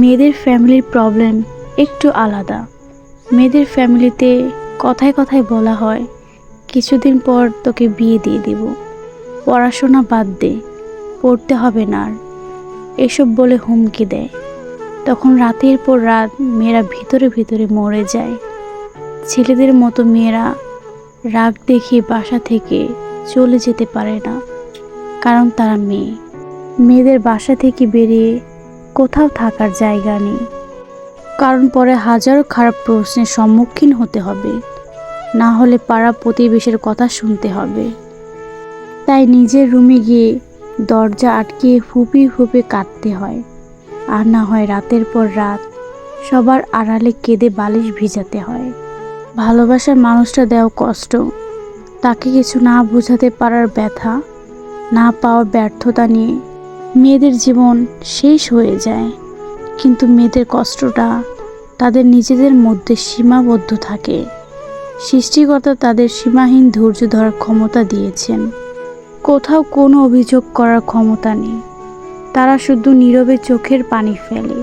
মেয়েদের ফ্যামিলির প্রবলেম একটু আলাদা। মেয়েদের ফ্যামিলিতে কথায় কথায় বলা হয়, কিছুদিন পর তোকে বিয়ে দিয়ে দিব। পড়াশোনা বাদ দে, পড়তে হবে না আর। এসব বলে হুমকি দেয়। তখন রাতের পর রাত মেয়েরা ভিতরে ভিতরে মরে যায়। ছেলেদের মতো মেয়েরা রাগ দেখিয়ে বাসা থেকে চলে যেতে পারে না, কারণ তারা মেয়ে। মেয়েদের বাসা থেকে বেরিয়ে কোথাও থাকার জায়গা নেই। কারণ পরে হাজারো খারাপ প্রশ্নের সম্মুখীন হতে হবে। না হলে পাড়া প্রতিবেশের কথা শুনতে হবে। তাই নিজের রুমে গিয়ে দরজা আটকিয়ে ফুপি ফুপে কাঁদতে হয়। আর না হয় রাতের পর রাত সবার আড়ালে কেঁদে বালিশ ভিজাতে হয়। ভালোবাসার মানুষটা দেওয়া কষ্ট। তাকে কিছু না বোঝাতে পারার ব্যথা, না পাওয়ার ব্যর্থতা নিয়ে মেয়েদের জীবন শেষ হয়ে যায়। কিন্তু মেয়েদের কষ্টটা তাদের নিজেদের মধ্যে সীমাবদ্ধ থাকে। সৃষ্টিকর্তা তাদের সীমাহীন ধৈর্য ধরার ক্ষমতা দিয়েছেন। কোথাও কোনো অভিযোগ করার ক্ষমতা নেই। তারা শুধু নীরবে চোখের পানি ফেলে।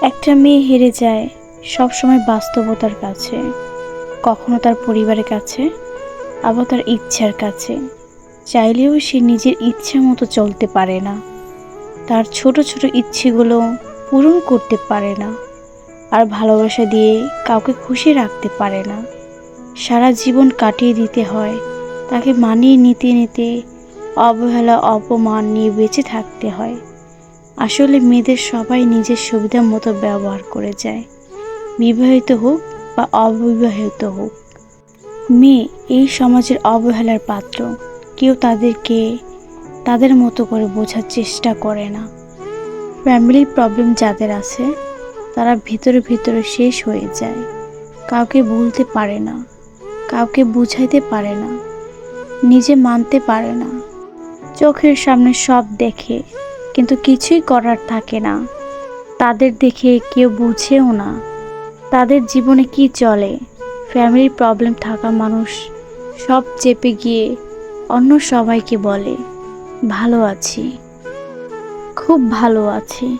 একটা মেয়ে হেরে যায় সবসময় বাস্তবতার কাছে। কখনো তার পরিবারের কাছে, আবার তার ইচ্ছার কাছে। চাইলেও সে নিজের ইচ্ছা মতো চলতে পারে না। তার ছোট ছোট ইচ্ছেগুলো পূরণ করতে পারে না আর ভালোবাসা দিয়ে কাউকে খুশি রাখতে পারে না। সারা জীবন কাটিয়ে দিতে হয়, তাকে মানিয়ে নিতে নিতে অবহেলা, অপমান নিয়ে বেঁচে থাকতে হয়। আসলে মেয়েদের সবাই নিজের সুবিধা মতো ব্যবহার করে যায়, বিবাহিত হোক বা অবিবাহিত হোক। মেয়ে এই সমাজের অবহেলার পাত্র, কেউ তাদেরকে তাদের মতো করে বোঝার চেষ্টা করে না। ফ্যামিলির প্রবলেম যাদের আছে, তারা ভিতরে ভিতরে শেষ হয়ে যায়। কাউকে ভুলতে পারে না, কাউকে বুঝাইতে পারে না, নিজে মানতে পারে না। চোখের সামনে সব দেখে, কিন্তু কিছুই করার থাকে না। তাদের দেখে কেউ বুঝেও না, তাদের জীবনে কি চলে। ফ্যামিলির প্রবলেম থাকা মানুষ সব চেপে গিয়ে অন্য সবাইকে বলে। ভালো আছি। খুব ভালো আছি।